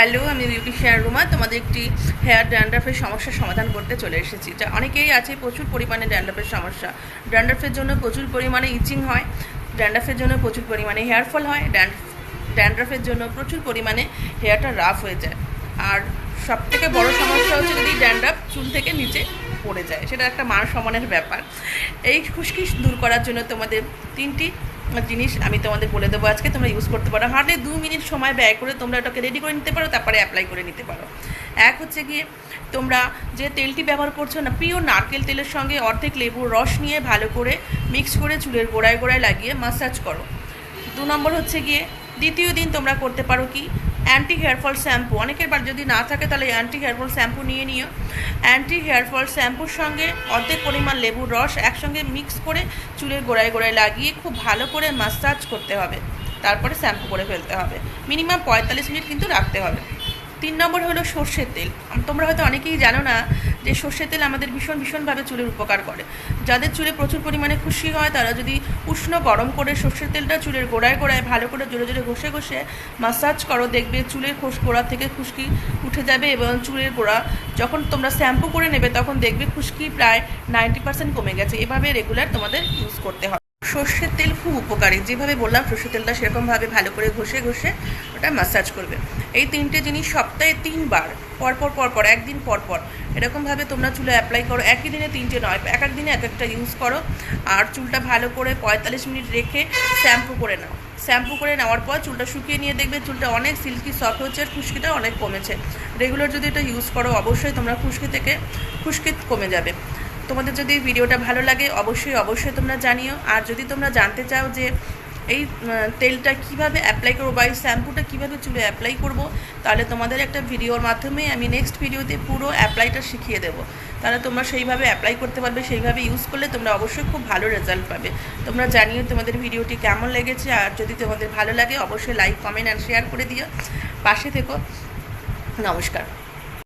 Hello, আমি beautician Ruma, তোমাদের একটি হেয়ার ড্যান্ড্রাফের সমস্যার সমাধান করতে চলে এসেছি। যা অনেকেই আছে প্রচুর পরিমাণে ড্যান্ড্রাফের সমস্যা। ড্যান্ড্রাফের জন্য প্রচুর পরিমাণে ইচিং হয়, ড্যান্ড্রাফের জন্য প্রচুর পরিমাণে হেয়ার ফল হয়, ড্যান্ড, ড্যান্ড্রাফের জন্য প্রচুর পরিমাণে হেয়ারটা রাফ হয়ে যায়। আর সব থেকে বড় সমস্যা হচ্ছে যদি ড্যান্ড্রাফ চুল থেকে নিচে পড়ে যায়, সেটা একটা মান সম্মানের ব্যাপার। এই খুশকি দূর করার জন্য তোমাদের তিনটি জিনিস আমি তোমাদের বলে দেবো আজকে, তোমরা ইউজ করতে পারো। হার্ডলি দু মিনিট সময় ব্যয় করে তোমরা ওটাকে রেডি করে নিতে পারো, তারপরে অ্যাপ্লাই করে নিতে পারো। এক হচ্ছে গিয়ে তোমরা যে তেলটি ব্যবহার করছ না প্রিয় নারকেল তেলের সঙ্গে অর্ধেক লেবুর রস নিয়ে ভালো করে মিক্স করে চুলের গোড়ায় গোড়ায় লাগিয়ে মাসাজ করো। দু নম্বর হচ্ছে গিয়ে দ্বিতীয় দিন তোমরা করতে পারো কি? অ্যান্টি হেয়ারফল শ্যাম্পু অনেকের বার যদি না থাকে, তাহলে অ্যান্টি হেয়ারফল শ্যাম্পু নিয়ে নিও। অ্যান্টি হেয়ারফল শ্যাম্পুর সঙ্গে অর্ধেক পরিমাণ লেবুর রস একসঙ্গে মিক্স করে চুলের গোড়ায় গোড়ায় লাগিয়ে খুব ভালো করে মাসাজ করতে হবে। তারপরে শ্যাম্পু করে ফেলতে হবে। মিনিমাম পঁয়তাল্লিশ মিনিট কিন্তু রাখতে হবে। তিন নম্বর হলো সর্ষের তেল। তোমরা হয়তো অনেকেই জানো না যে সর্ষের তেল আমাদের ভীষণ, ভীষণভাবে চুলের উপকার করে। যাদের চুলে প্রচুর পরিমাণে খুশি হয়, তারা যদি উষ্ণ গরম করে সর্ষের তেলটা চুলের গোড়ায় গোড়ায় ভালো করে জোরে জোরে ঘষে ঘষে মাসাজ করো, দেখবে চুলের খোস গোড়া থেকে খুশকি উঠে যাবে এবং চুলের গোড়া যখন তোমরা শ্যাম্পু করে নেবে, তখন দেখবে খুশকি প্রায় নাইনটি পার্সেন্ট কমে গেছে। এভাবে রেগুলার তোমাদের ইউজ করতে হবে সর্ষের তেল খুব উপকারী। যেভাবে বললাম, সর্ষের তেলটা সেরকমভাবে ভালো করে ঘষে ঘষে ওটা মাসাজ করবে। এই তিনটে জিনিস সপ্তাহে তিনবার, পরপর পরপর, একদিন পরপর। এরকমভাবে তোমরা চুলে অ্যাপ্লাই করো। একই দিনে তিনটে নয়, এক এক দিনে এক একটা ইউজ করো। আর চুলটা ভালো করে পঁয়তাল্লিশ মিনিট রেখে শ্যাম্পু করে নাও। শ্যাম্পু করে নেওয়ার পর চুলটা শুকিয়ে নিয়ে দেখবে চুলটা অনেক সিল্কি সফট হচ্ছে আর খুশকিটা অনেক কমেছে। রেগুলার যদি এটা ইউজ করো, অবশ্যই তোমরা খুশকি থেকে, খুশকি কমে যাবে। তোমাদের যদি ভিডিওটা ভালো লাগে, অবশ্যই অবশ্যই তোমরা জানিও। আর যদি তোমরা জানতে চাও যে এই তেলটা কীভাবে অ্যাপ্লাই করব বা এই শ্যাম্পুটা কীভাবে চুলে অ্যাপ্লাই করব, তাহলে তোমাদের একটা ভিডিওর মাধ্যমে আমি নেক্সট ভিডিওতে পুরো অ্যাপ্লাইটা শিখিয়ে দেবো। তাহলে তোমরা সেইভাবে অ্যাপ্লাই করতে পারবে, সেইভাবে ইউজ করলে তোমরা অবশ্যই খুব ভালো রেজাল্ট পাবে। তোমরা জানিও তোমাদের ভিডিওটি কেমন লেগেছে, আর যদি তোমাদের ভালো লাগে, অবশ্যই লাইক কমেন্ট অ্যান্ড শেয়ার করে দিও। পাশে থেকো। নমস্কার।